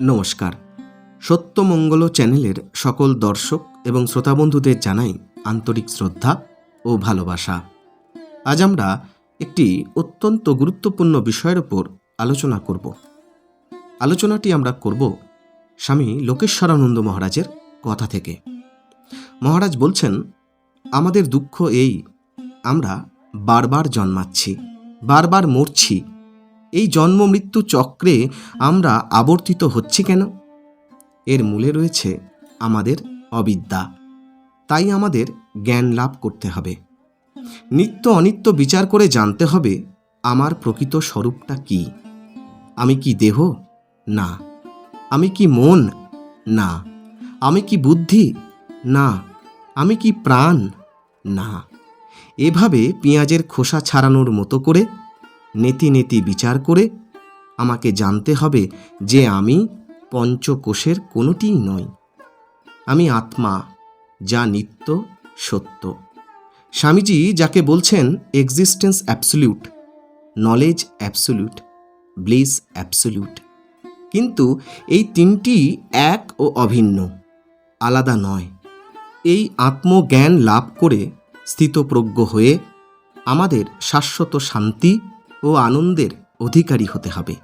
নমস্কার। সত্যমঙ্গল চ্যানেলের সকল দর্শক এবং শ্রোতাবন্ধুদের জানাই আন্তরিক শ্রদ্ধা ও ভালোবাসা। আজ আমরা একটি অত্যন্ত গুরুত্বপূর্ণ বিষয়ের ওপর আলোচনা করব। আলোচনাটি আমরা করব স্বামী লোকেশ্বরানন্দ মহারাজের কথা থেকে। মহারাজ বলছেন, আমাদের দুঃখ এই, আমরা বারবার জন্মাচ্ছি, বারবার মরছি এই জন্ম মৃত্যু চক্রে আমরা আবর্তিত হচ্ছি কেন? এর মূলে রয়েছে আমাদের অবিদ্যা। তাই আমাদের জ্ঞান লাভ করতে হবে। নিত্য অনিত্য বিচার করে জানতে হবে, আমার প্রকৃত স্বরূপটা কি? আমি কি দেহ? না। আমি কি মন? না। আমি কি বুদ্ধি? না। আমি কি প্রাণ? না। এভাবে পেঁয়াজের খোসা ছাড়ানোর মতো করে নেতি নেতি বিচার করে আমাকে জানতে হবে যে আমি পঞ্চকোষের কোনোটিই নই। আমি আত্মা, যা নিত্য সত্য। স্বামীজি যাকে বলছেন existence absolute knowledge absolute bliss absolute কিন্তু এই তিনটি এক ও অভিন্ন, আলাদা নয়। এই আত্মজ্ঞান লাভ করে স্থিতপ্রজ্ঞ হয়ে আমাদের শাশ্বত শান্তি ও আনন্দের অধিকারী হতে হবে।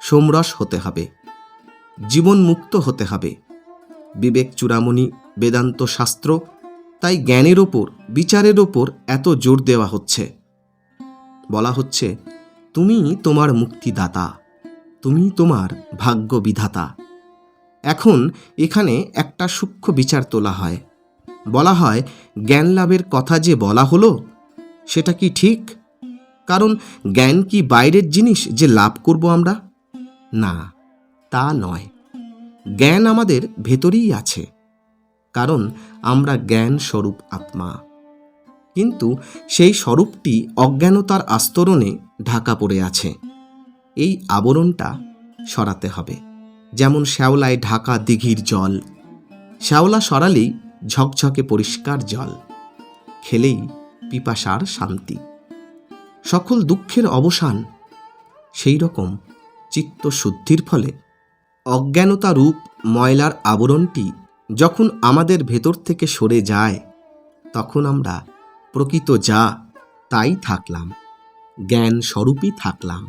সোমরস হতে হবে। জীবনমুক্ত হতে হবে। বিবেক চূড়ামণি, বেদান্ত শাস্ত্র, তাই জ্ঞানের ওপর, বিচারের ওপর এত জোর দেওয়া হচ্ছে। বলা হচ্ছে, তুমি তোমার মুক্তিদাতা। তুমি তোমার ভাগ্য বিধাতা। এখন এখানে একটা সূক্ষ্ম বিচার তোলা হয়। বলা হয় জ্ঞান লাভের কথা যে বলা হলো, সেটা কি ঠিক? কারণ জ্ঞান কি বাইরের জিনিস যে লাভ করব আমরা? না, তা নয়। জ্ঞান আমাদের ভেতরেই আছে। কারণ আমরা জ্ঞান স্বরূপ আত্মা। কিন্তু সেই স্বরূপটি অজ্ঞানতার আস্তরণে ঢাকা পড়ে আছে। এই আবরণটা সরাতে হবে। যেমন শ্যাওলায় ঢাকা দিঘির জল। শ্যাওলা সরালেই ঝকঝকে পরিষ্কার জল। খেলেই পিপাসার শান্তি। সকল দুঃখের অবসান সেই রকম চিত্তশুদ্ধির ফলে। অজ্ঞানতা রূপ ময়লার আবরণটি যখন আমাদের ভেতর থেকে সরে যায়, তখন আমরা প্রকৃত যা, তাই থাকলাম জ্ঞান স্বরূপই থাকলাম।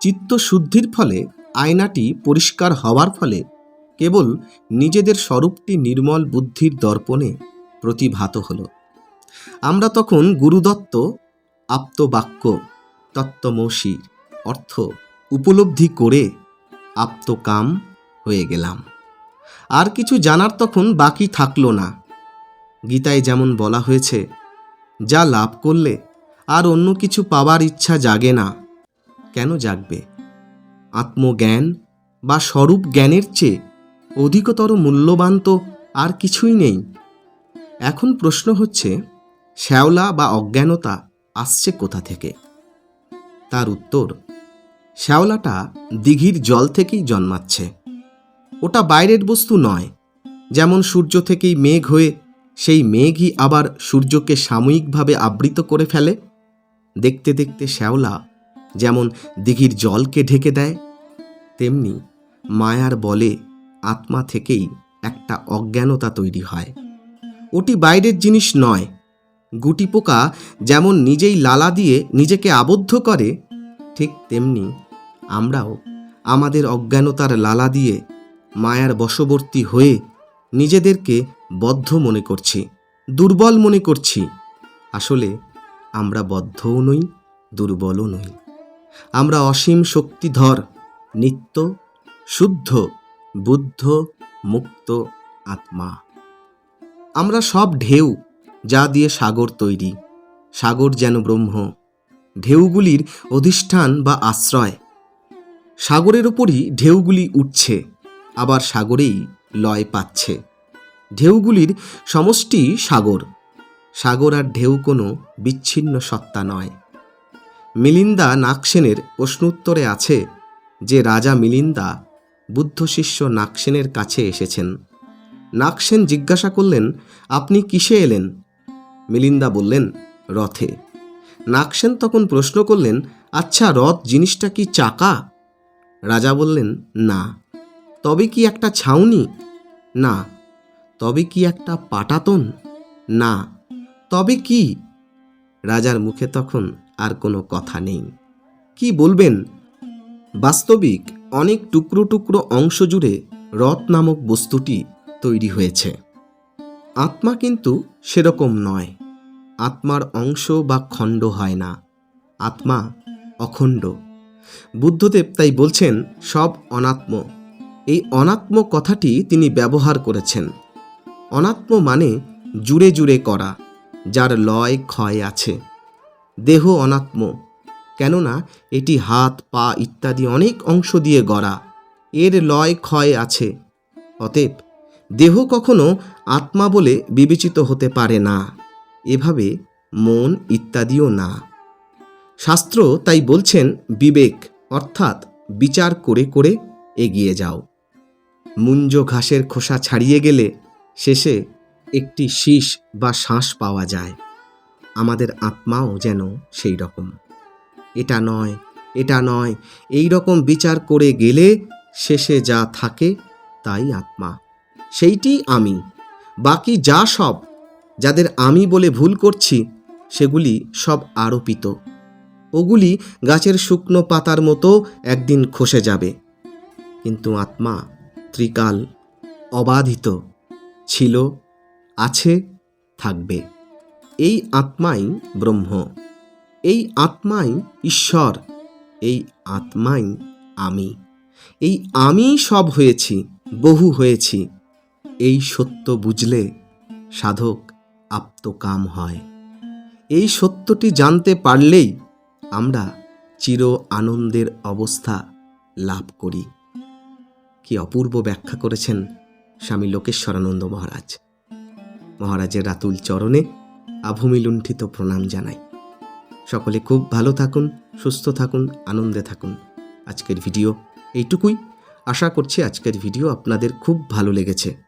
চিত্তশুদ্ধির ফলে আয়নাটি পরিষ্কার হওয়ার ফলে কেবল নিজেদের স্বরূপটি নির্মল বুদ্ধির দর্পণে প্রতিভাত হলো। আমরা তখন গুরুদত্ত আপ্তবাক্য তত্ত্বমসির অর্থ উপলব্ধি করে আপ্তকাম হয়ে গেলাম। আর কিছু জানার তখন বাকি থাকল না। গীতায় যেমন বলা হয়েছে, যা লাভ করলে আর অন্য কিছু পাওয়ার ইচ্ছা জাগে না। কেন জাগবে? আত্মজ্ঞান বা স্বরূপ জ্ঞানের চেয়ে অধিকতর মূল্যবান তো আর কিছুই নেই। এখন প্রশ্ন হচ্ছে, শ্যাওলা বা অজ্ঞানতা আসছে কোথা থেকে? তার উত্তর, শ্যাওলাটা দিঘির জল থেকেই জন্মাচ্ছে। ওটা বাইরের বস্তু নয়, যেমন সূর্য থেকেই মেঘ হয়ে সেই মেঘই আবার সূর্যকে সাময়িকভাবে আবৃত করে ফেলে। দেখতে দেখতে শ্যাওলা যেমন দিঘির জলকে ঢেকে দেয়, তেমনি মায়ার বলে আত্মা থেকেই একটা অজ্ঞানতা তৈরি হয়। ওটি বাইরের জিনিস নয় গুটি পোকা যেমন নিজেই লালা দিয়ে নিজেকে আবদ্ধ করে, ঠিক তেমনি আমরাও আমাদের অজ্ঞানতার লালা দিয়ে মায়ার বশবর্তী হয়ে নিজেদেরকে বদ্ধ মনে করছি, দুর্বল মনে করছি। আসলে আমরা বদ্ধও নই, দুর্বলও নই। আমরা অসীম শক্তিধর, নিত্য, শুদ্ধ, বুদ্ধ, মুক্ত আত্মা। আমরা সব ঢেউ যা দিয়ে সাগর তৈরি। সাগর যেন ব্রহ্ম। ঢেউগুলির অধিষ্ঠান বা আশ্রয়। সাগরের ওপরই ঢেউগুলি উঠছে, আবার সাগরেই লয় পাচ্ছে। ঢেউগুলির সমষ্টি সাগর। সাগর আর ঢেউ কোনো বিচ্ছিন্ন সত্তা নয়। মিলিন্দা নাকসেনের প্রশ্নোত্তরে আছে যে রাজা মিলিন্দা বুদ্ধ শিষ্য নাকসেনের কাছে এসেছেন। নাকসেন জিজ্ঞাসা করলেন, আপনি কিসে এলেন? মিলিন্দা বললেন, রথে। নাকসেন তখন প্রশ্ন করলেন আচ্ছা রথ জিনিসটা কি চাকা? রাজা বললেন, না। তবে কি একটা ছাউনি? না। তবে কি একটা পাটাতন? না। তবে কি? রাজার মুখে তখন আর কোনো কথা নেই। কি বলবেন? বাস্তবিক অনেক টুকরো টুকরো অংশ জুড়ে রথ নামক বস্তুটি তৈরি হয়েছে। আত্মা কিন্তু সেরকম নয়। আত্মার অংশ বা খণ্ড হয় না। আত্মা অখণ্ড। বুদ্ধদেব তাই বলছেন, সব অনাত্ম। এই অনাত্ম কথাটি তিনি ব্যবহার করেছেন। অনাত্ম মানে জুড়ে জুড়ে করা, যার লয় ক্ষয় আছে। দেহ অনাত্ম। কেননা এটি হাত, পা ইত্যাদি অনেক অংশ দিয়ে গড়া। এর লয় ক্ষয় আছে। অতএব দেহ কখনো আত্মা বলে বিবেচিত হতে পারে না। এভাবে মন ইত্যাদিও না। শাস্ত্র তাই বলছেন, বিবেক অর্থাৎ বিচার করে করে এগিয়ে যাও। মুঞ্জ ঘাসের খোসা ছাড়িয়ে গেলে শেষে একটি শীষ বা শ্বাস পাওয়া যায়। আমাদের আত্মাও যেন সেই রকম। এটা নয় এটা নয়, এই রকম বিচার করে গেলে শেষে যা থাকে তাই আত্মা। সেইটি আমি। বাকি যা সব, যাদের আমি বলে ভুল করছি, সেগুলি সব আরোপিত। ওগুলি গাছের শুকনো পাতার মতো একদিন খসে যাবে। কিন্তু আত্মা ত্রিকাল অবাধিত ছিল, আছে, থাকবে। এই আত্মাই ব্রহ্ম, এই আত্মাই ঈশ্বর, এই আত্মাই আমি। এই আমি সব হয়েছি, বহু হয়েছি। এই সত্য বুঝলে সাধক আপ্তকাম হয়। এই সত্যটি জানতে পারলেই আমরা চির আনন্দের অবস্থা লাভ করি। কি অপূর্ব ব্যাখ্যা করেছেন স্বামী লোকেশ্বরানন্দ মহারাজ। মহারাজের রাতুল চরণে আভূমি লুণ্ঠিত প্রণাম জানাই। সকলে খুব ভালো থাকুন, সুস্থ থাকুন, আনন্দে থাকুন। আজকের ভিডিও এইটুকুই। আশা করছি আজকের ভিডিও আপনাদের খুব ভালো লেগেছে।